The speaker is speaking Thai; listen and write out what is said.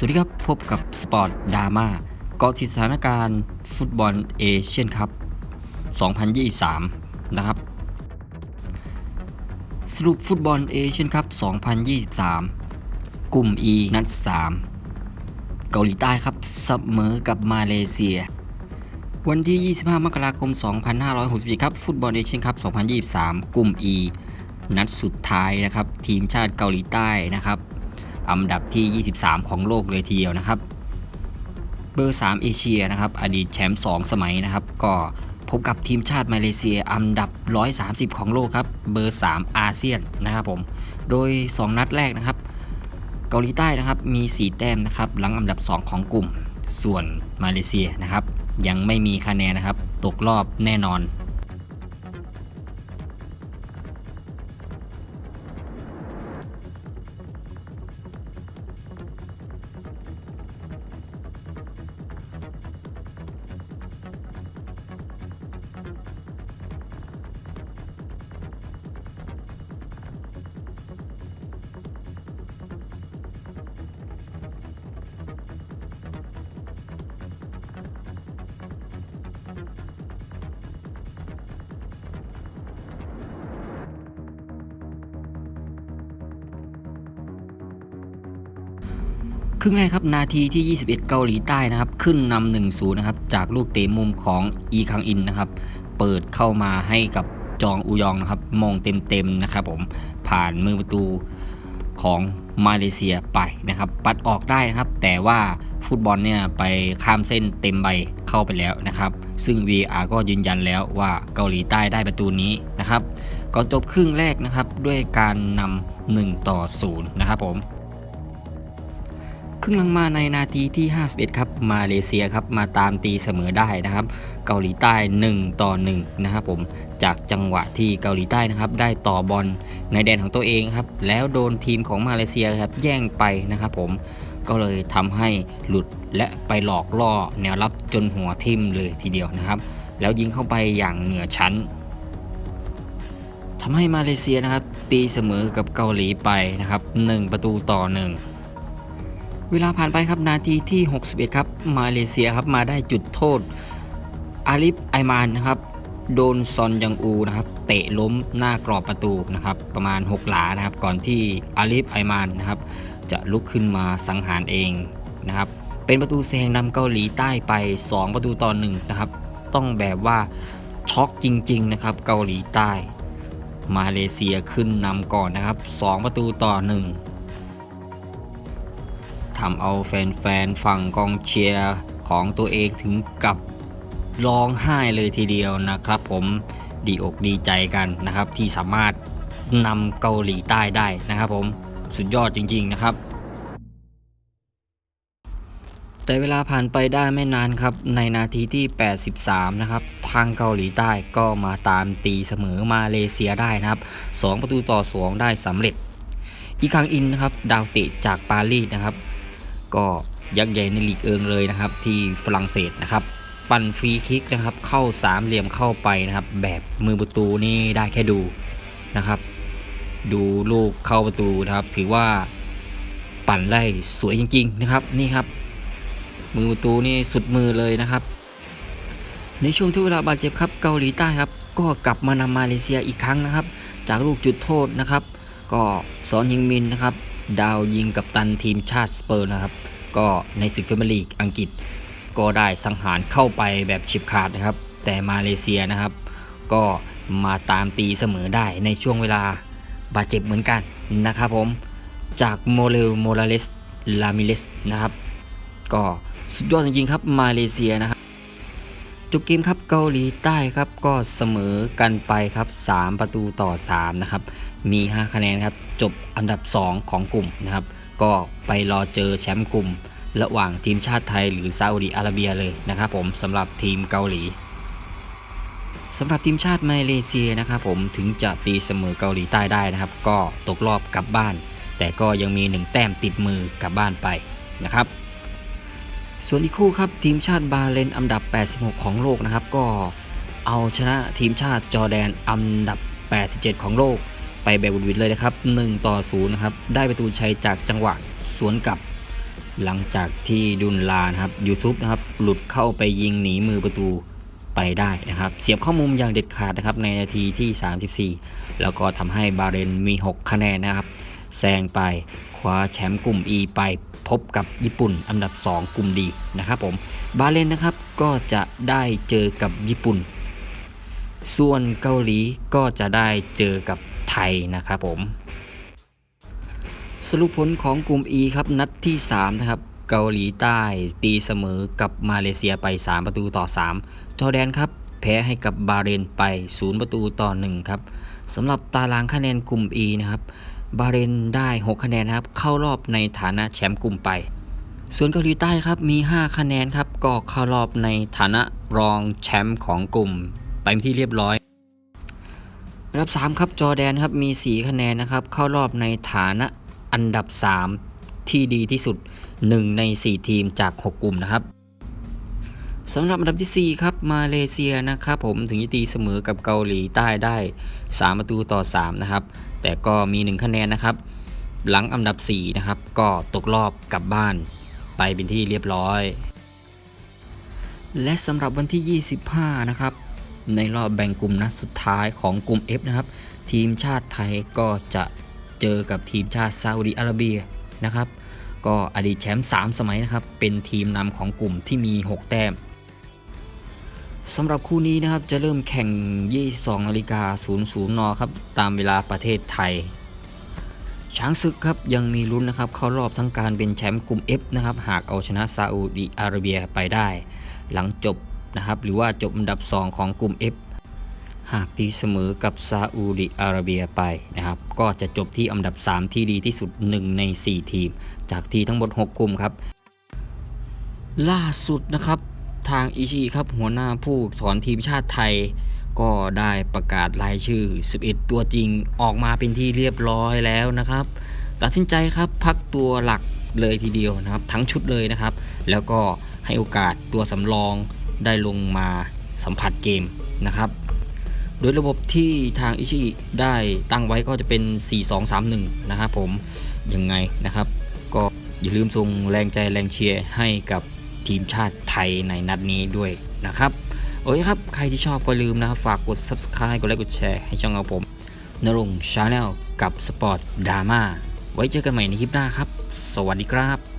สวัสดีครับพบกับสปอร์ตดราม่าเกาะติดสถานการณ์ฟุตบอลเอเชียนคัพ 2023 นะครับ สรุปฟุตบอลเอเชียนคัพ 2023 กลุ่ม E นัด 3 เกาหลีใต้ครับเสมอกับมาเลเซีย วันที่ 25 มกราคม 2567ครับ ฟุตบอลเอเชียนคัพ 2023 กลุ่ม E นัดสุดท้ายนะครับ ทีมชาติเกาหลีใต้นะครับ อันดับที่ 23 ของโลกเลยทีเดียวนะครับ เบอร์ 3 เอเชียนะครับ อดีตแชมป์2สมัยนะครับ ก็พบกับทีมชาติมาเลเซียอันดับ 130 ของโลกครับ เบอร์ 3 อาเซียนนะครับผม โดย 2 นัดแรกนะครับ เกาหลีใต้นะครับมี 4 แต้มนะครับหลังอันดับ 2 ของกลุ่ม ส่วนมาเลเซียนะครับ ยังไม่มีคะแนนนะครับ ตกรอบแน่นอน ครึ่งแรกครับนาทีที่ 21 เกาหลีใต้นะครับ ขึ้นนำ1 0นะครับ จากลูกเตะมุมของอีคังอินนะครับ เปิดเข้ามาให้กับจองอุยองนะครับมองเต็มๆนะครับผมผ่านมือประตูของมาเลเซียไปนะครับ ปัดออกได้นะครับ แต่ว่าฟุตบอลเนี่ยไปข้ามเส้นเต็มใบเข้าไปแล้วนะครับ ซึ่ง VR ก็ยืนยันแล้วว่าเกาหลีใต้ได้ประตูนี้นะครับก่อนจบครึ่งแรกนะครับด้วยการนำ1ต่อ0นะครับผม รึ่งหลังมาในนาทีที่ 51 ครับมาเลเซียครับมาตามตีเสมอได้นะครับ เกาหลีใต้ 1 ต่อ1นะครับผมจากจังหวะที่เกาหลีใต้นะครับ ได้ต่อบอลในแดนของตัวเองครับ แล้วโดนทีมของมาเลเซียครับแย่งไปนะครับผมก็เลยทำให้หลุดและไปหลอกล่อแนวรับจนหัวทิ่มเลยทีเดียวนะครับ แล้วยิงเข้าไปอย่างเหนือชั้นทำให้มาเลเซียนะครับ ตีเสมอกับเกาหลีไปนะครับ 1 ประตูต่อ 1 เวลาผ่านไปครับนาทีที่ 61 ครับ มาเลเซียครับมาได้จุดโทษ อาลิฟไอมานนะครับ โดนซอนยังอูนะครับ เตะล้มหน้ากรอบประตูนะครับ ประมาณ 6 หลานะครับ ก่อนที่อาลิฟไอมานนะครับ จะลุกขึ้นมาสังหารเองนะครับ เป็นประตูแซงนำเกาหลีใต้ไป 2 ประตูต่อ1นะครับ ต้องแบบว่าช็อกจริง ๆ นะครับ เกาหลีใต้ มาเลเซียขึ้นนำก่อนนะครับ 2 ประตูต่อ 1 ทำเอาแฟนๆฝั่งกองเชียร์ของตัวเองถึงกับร้องไห้เลยทีเดียวนะครับผมดีอกดีใจกันนะครับ ที่สามารถนำเกาหลีใต้ได้นะครับผมสุดยอดจริง ๆนะครับ แต่เวลาผ่านไปได้ไม่นานครับ ในนาทีที่ 83 นะครับ ทางเกาหลีใต้ก็มาตามตีเสมอมาเลเซียได้นะครับ 2 ประตูต่อ 2 ได้สำเร็จอีกครั้งอินนะครับดาวเตะจากปารีสนะครับ ก็ยักษ์ใหญ่ในลีกเอิงเลยนะครับ ที่ฝรั่งเศสนะครับ ปั่นฟรีคิกนะครับ เข้าสามเหลี่ยมเข้าไปนะครับ แบบมือประตูนี่ได้แค่ดูนะครับ ดูลูกเข้าประตูนะครับ ถือว่าปั่นได้สวยจริง ๆ นะครับนี่ครับ มือประตูนี่สุดมือเลยนะครับ ในช่วงที่เวลาบาดเจ็บครับเกาหลีใต้ครับ ก็กลับมานำมาเลเซียอีกครั้งนะครับ จากลูกจุดโทษนะครับ ก็สอนยิงมินนะครับ ดาวยิงกับตันทีมชาติสเปอร์นะครับ ก็ในศึกพรีเมียร์ลีกอังกฤษก็ได้สังหารเข้าไปแบบฉิบขาดนะครับ แต่มาเลเซียนะครับ ก็มาตามตีเสมอได้ในช่วงเวลาบาดเจ็บเหมือนกันนะครับผมจากโมเลลโมราเลสลามิเลสนะครับ ก็สุดยอดจริงๆครับมาเลเซียนะครับ จบเกมครับเกาหลีใต้ครับก็เสมอกันไปครับ 3 ประตูต่อ 3 นะครับ มี 5 คะแนนครับ จบอันดับ 2 ของกลุ่มนะครับ ก็ไปรอเจอแชมป์กลุ่ม ระหว่างทีมชาติไทยหรือซาอุดิอาระเบียเลยนะครับผมสำหรับทีมเกาหลีสำหรับทีมชาติมาเลเซียนะครับผมถึงจะตีเสมอเกาหลีใต้ได้นะครับ ก็ตกรอบกลับบ้าน แต่ก็ยังมี 1 แต้มติดมือกลับบ้านไปนะครับ ส่วนอีกคู่ครับทีมชาติบาเลนอันดับ 86 ของโลกนะครับ ก็เอาชนะทีมชาติจอร์แดนอันดับ 87 ของโลก ไปแบบบุดหวิดเลยนะครับ 1 ต่อ 0 นะครับ ได้ประตูชัยจากจังหวะสวนกลับ หลังจากที่ดุนลานะครับยูซุปนะครับหลุดเข้าไปยิงหนีมือประตูไปได้นะครับ เสียบเข้ามุมอย่างเด็ดขาดนะครับในนาทีที่ 34 แล้วก็ทำให้บาเรนมี 6 คะแนนนะครับ แซงไปคว้าแชมป์กลุ่ม E ไปพบกับญี่ปุ่นอันดับ 2 กลุ่มดีนะครับผมบาเรนนะครับก็จะได้เจอกับญี่ปุ่น ส่วนเกาหลีก็จะได้เจอกับไทยนะครับผม สรุปผลของกลุ่ม E ครับนัดที่ 3 นะครับเกาหลีใต้ตีเสมอกับมาเลเซียไป 3 ประตูต่อ 3 จอแดนครับแพ้ให้กับบาเรนไป 0 ประตูต่อ 1 ครับสำหรับตารางคะแนนกลุ่ม E นะครับ บาเรนได้ 6 คะแนนครับ เข้ารอบในฐานะแชมป์กลุ่มไป ส่วนเกาหลีใต้ครับมี 5 คะแนนครับ ก็เข้ารอบในฐานะรองแชมป์ของกลุ่ม ไปที่เรียบร้อยอันดับ 3 ครับจอแดนครับมี 4 คะแนนนะครับ เข้ารอบในฐานะอันดับ 3 ที่ดีที่สุด 1 ใน 4 ทีมจาก 6 กลุ่มนะครับ สำหรับอันดับทีสี่ 4 ครับ มาเลเซียนะครับผมถึงจะตีเสมอกับเกาหลีใต้ได้ 3 ประตูต่อ 3 นะครับ แต่ก็มี 1 คะแนนนะครับ หลังอันดับ 4 นะครับ ก็ตกรอบกลับบ้านไปเป็นที่เรียบร้อย และสำหรับวันที่ 25 นะครับ ในรอบแบ่งกลุ่มนัดสุดท้ายของกลุ่ม F นะครับ ทีมชาติไทยก็จะเจอกับทีมชาติซาอุดิอาระเบียนะครับ ก็อดีตแชมป์3สมัยนะครับ เป็นทีมนำของกลุ่มที่มี 6 แต้ม สำหรับคู่นี้นะครับจะเริ่มแข่ง 22นาฬิกา00 น ครับ ตามเวลาประเทศไทย ช้างศึกครับยังมีลุ้นนะครับเข้ารอบทั้งการเป็นแชมป์กลุ่ม F นะครับหากเอาชนะซาอุดิอาระเบียไปได้ หลังจบนะครับหรือว่าจบอันดับ 2 ของกลุ่ม F หากตีเสมอกับซาอุดิอาระเบียไปนะครับก็จะจบที่อันดับ 3 ที่ดีที่สุด 1 ใน 4 ทีม จากทีทั้งหมด 6 กลุ่มครับ ล่าสุดนะครับ ทางอิชิครับหัวหน้าผู้สอนทีมชาติไทย ก็ได้ประกาศรายชื่อ 11 ตัวจริงออกมาเป็นที่เรียบร้อยแล้วนะครับ ตัดสินใจครับพักตัวหลักเลยทีเดียวนะครับ ทั้งชุดเลยนะครับ แล้วก็ให้โอกาสตัวสำรองได้ลงมาสัมผัสเกมนะครับ โดยระบบที่ทางอิชิได้ตั้งไว้ก็จะเป็น 4-2-3-1 นะครับผมยังไงนะครับ ก็อย่าลืมส่งแรงใจแรงเชียร์ให้กับ ทีมชาติไทยในนัดนี้ด้วยนะครับ โอเคครับ ใครที่ชอบก็ลืมนะครับ ฝากกด subscribe กดไลค์กดแชร์ให้ช่องเราผมนรงชาแนลกับสปอร์ตดราม่าไว้เจอกันใหม่ในคลิปหน้าครับ สวัสดีครับ